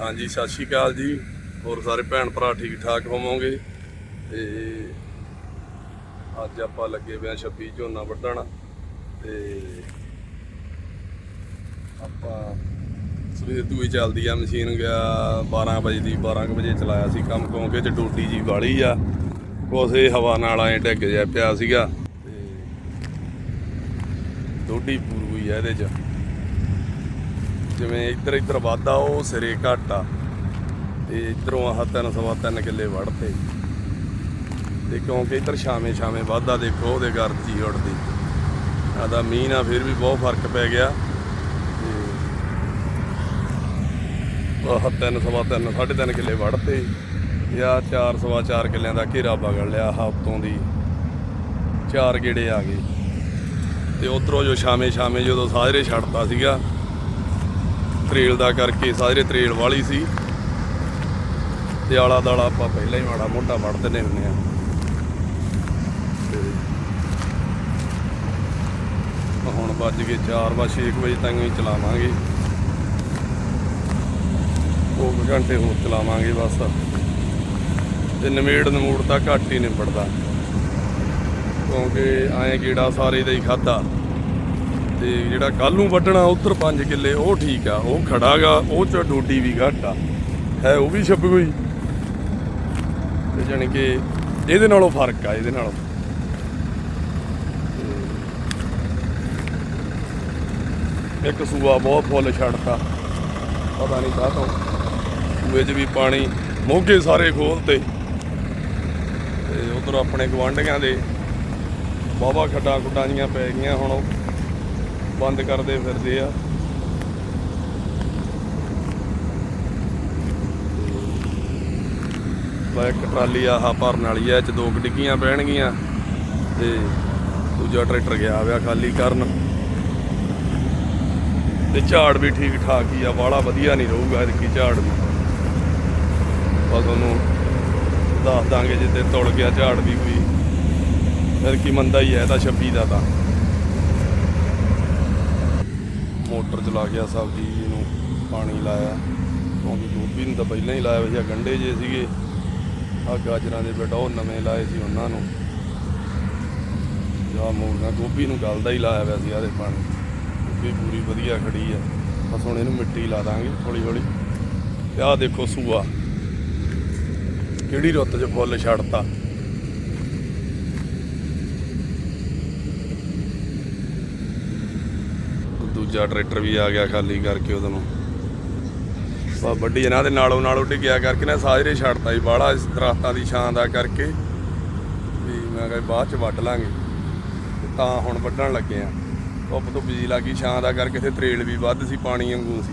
ਹਾਂਜੀ, ਸਤਿ ਸ਼੍ਰੀ ਅਕਾਲ ਜੀ। ਹੋਰ ਸਾਰੇ ਭੈਣ ਭਰਾ ਠੀਕ ਠਾਕ ਹੋਵੋਗੇ? ਤੇ ਅੱਜ ਆਪਾਂ ਲੱਗੇ ਪਿਆ 26 ਝੋਨਾ ਵੱਢਣ। ਤੇ ਆਪਾਂ ਸਵੇਰ ਤੋਂ ਹੀ ਚੱਲਦੀ ਆ ਮਸ਼ੀਨ ਗਿਆ 12 ਵਜੇ ਦੀ 12 ਕੁ ਵਜੇ ਚਲਾਇਆ ਸੀ ਕੰਮ, ਕਿਉਂਕਿ ਚ ਡੋਡੀ ਜੀ ਵਾਲੀ ਆ। ਉਸੇ ਹਵਾ ਨਾਲ ਐ ਡਿੱਗ ਜਿਹਾ ਪਿਆ ਸੀਗਾ। ਤੇ ਡੋਡੀ ਪੂਰੀ ਆ ਇਹਦੇ ਚ। ਜਿਵੇਂ ਇੱਧਰ ਇੱਧਰ ਵਾਧਾ, ਉਹ ਸਿਰੇ ਘੱਟ। ਆ ਤੇ ਇੱਧਰੋਂ ਆਹ ਤਿੰਨ ਸਵਾ ਤਿੰਨ ਕਿੱਲੇ ਵੜਤੇ ਤੇ ਕਿਉਂਕਿ ਇੱਧਰ ਛਾਵੇਂ ਛਾਵੇਂ ਵਾਧਾ ਦੇਖੋ, ਉਹਦੇ ਗਰਜੀ ਉੜਦੀ ਆਦਾ ਮੀਂਹ ਨਾਲ ਫਿਰ ਵੀ ਬਹੁਤ ਫ਼ਰਕ ਪੈ ਗਿਆ। ਤੇ ਆਹ ਤਿੰਨ ਸਵਾ ਤਿੰਨ, ਸਾਢੇ ਤਿੰਨ ਕਿੱਲੇ ਵੜਤੇ ਜਾਂ ਚਾਰ ਸਵਾ ਚਾਰ ਕਿੱਲਿਆਂ ਦਾ ਘੇਰਾ ਬਗੜ ਲਿਆ ਆਹ ਉੱਤੋਂ ਦੀ। ਚਾਰ ਗੇੜੇ ਆ ਗਏ। ਤੇ ਉਧਰੋਂ ਜੋ ਛਾਵੇਂ ਛਾਵੇਂ ਜਦੋਂ ਸਾਜਰੇ ਛੱਡਤਾ ਸੀਗਾ ਤਰੇਲ ਦਾ ਕਰਕੇ ਸਾਰੇ ਤਰੇਲ ਵਾਲੀ ਸੀ। ਤੇ ਆਲਾ ਦਾਲਾ ਆਪਾਂ ਪਹਿਲਾਂ ਹੀ ਮਾੜਾ ਮੋਟਾ ਵੜ ਦਿੰਦੇ ਹੁੰਦੇ ਆ ਤੇ ਹੁਣ ਵੱਜ ਗਏ 4 ਵਾ 6 ਵਜੇ ਤੱਕ ਹੀ ਚਲਾਵਾਂਗੇ। ਦੋ ਘੰਟੇ ਹੋਰ ਚਲਾਵਾਂਗੇ ਬਸ। ਤੇ ਨਵੇੜ ਨਮੂੜ ਤਾਂ ਘੱਟ ਹੀ ਨਿਬੜਦਾ। ਕਿਉਂਕਿ ਐਂ ਕੀੜਾ ਸਾਰੇ ਦਾ ਹੀ ਖਾਦਾ ਤੇ ਜਿਹੜਾ ਕੱਲ ਨੂੰ ਵੱਢਣਾ ਉੱਧਰ 5 ਕਿੱਲੇ, ਉਹ ਠੀਕ ਆ, ਉਹ ਖੜਾਗਾ ਉਹ ਚ ਡੋਡੀ ਵੀ ਘੱਟ ਆ। ਹੈ, ਉਹ ਵੀ ਛੱਪ ਗਈ ਤੇ ਜਾਣੀ ਕਿ ਇਹਦੇ ਨਾਲੋਂ ਫ਼ਰਕ ਆ, ਇਹਦੇ ਨਾਲੋਂ। ਇੱਕ ਸੂਆ ਬਹੁਤ ਫੁੱਲ ਛੱਡਤਾ, ਪਤਾ ਨਹੀਂ ਕਾਹ ਤੋਂ ਸੂਏ 'ਚ ਵੀ ਪਾਣੀ ਮੋਗੇ ਸਾਰੇ ਖੋਲਤੇ। ਤੇ ਉਧਰ ਆਪਣੇ ਗਵਾਂਢੀਆਂ ਦੇ ਬਾਬਾ ਖੱਡਾਂ ਖੁੱਡਾਂ ਜੀਆਂ ਪੈ ਗਈਆਂ ਹੁਣ ਉਹ। ਬੰਦ ਕਰਦੇ ਫਿਰਦੇ ਆ। ਇੱਕ ਟਰਾਲੀ ਆਹ ਭਰਨ ਵਾਲੀ ਐ ਚ ਦੋ ਕੁ ਡਿੱਗੀਆਂ ਪੈਣਗੀਆਂ ਤੇ ਦੂਜਾ ਟਰੈਕਟਰ ਗਿਆ ਹੋਇਆ ਖਾਲੀ ਕਰਨ। ਤੇ ਝਾੜ ਵੀ ਠੀਕ ਠਾਕ ਹੀ ਆ ਵਾਲਾ ਵਧੀਆ ਨਹੀਂ ਰਹੂਗਾ ਇਰਕੀ ਝਾੜ ਵੀ। ਬਸ ਉਹਨੂੰ ਦੱਸ ਦਾਂਗੇ ਜਿੱਦੇ ਤੁਲ ਗਿਆ ਝਾੜ ਵੀ ਕੋਈ। ਫਿਰ ਕੀ ਮੰਦਾ ਹੀ ਹੈ ਤਾਂ 26 ਦਾ ਤਾਂ। ਮੋਟਰ ਚਲਾ ਗਿਆ ਸਬਜ਼ੀ ਨੂੰ ਪਾਣੀ ਲਾਇਆ। ਕਿਉਂਕਿ ਗੋਭੀ ਨੂੰ ਤਾਂ ਪਹਿਲਾਂ ਹੀ ਲਾਇਆ ਹੋਇਆ ਗੰਡੇ ਜੇ ਸੀਗੇ। ਆ ਗਾਜਰਾਂ ਦੇ ਬੇਟਾ, ਉਹ ਨਵੇਂ ਲਾਏ ਸੀ ਉਹਨਾਂ ਨੂੰ। ਜਾ ਮੂਲੀਆਂ, ਗੋਭੀ ਨੂੰ ਗਲਦਾ ਹੀ ਲਾਇਆ ਹੋਇਆ ਸੀ ਆਦੇ ਪਾਣੀ। ਗੋਭੀ ਪੂਰੀ ਵਧੀਆ ਖੜੀ ਆ। ਬਸ ਹੁਣ ਇਹਨੂੰ ਮਿੱਟੀ ਲਾ ਦਾਂਗੇ ਹੌਲੀ ਹੌਲੀ। ਤੇ ਆਹ ਦੇਖੋ ਸੂਆ। ਕਿਹੜੀ ਰੁੱਤ 'ਚ ਫੁੱਲ ਛੱਡਤਾ। ਦੂਜਾ ਟਰੈਕਟਰ ਵੀ ਆ ਗਿਆ ਖਾਲੀ ਕਰਕੇ ਉਹਦੋਂ ਬਾ ਵੱਡੀ ਇਹਨਾਂ ਦੇ ਨਾਲੋਂ ਨਾਲੋਂ ਡਿੱਗਿਆ ਕਰਕੇ ਨਾ ਸਾਜਰੇ ਛੱਡਤਾ ਜੀ ਬਾਹਲਾ, ਇਸ ਦਰਖਤਾਂ ਦੀ ਛਾਂ ਦਾ ਕਰਕੇ। ਵੀ ਮੈਂ ਕਿਹਾ ਬਾਅਦ ਚ ਵੱਢ ਲਾਂਗੇ। ਤਾਂ ਹੁਣ ਵੱਢਣ ਲੱਗੇ ਆ। ਧੁੱਪ ਧੁੱਪ ਜੀ ਲੱਗੀ ਛਾਂ ਦਾ ਕਰਕੇ ਇੱਥੇ ਤਰੇਲ ਵੀ ਵੱਧ ਸੀ, ਪਾਣੀ ਵਾਂਗੂ ਸੀ।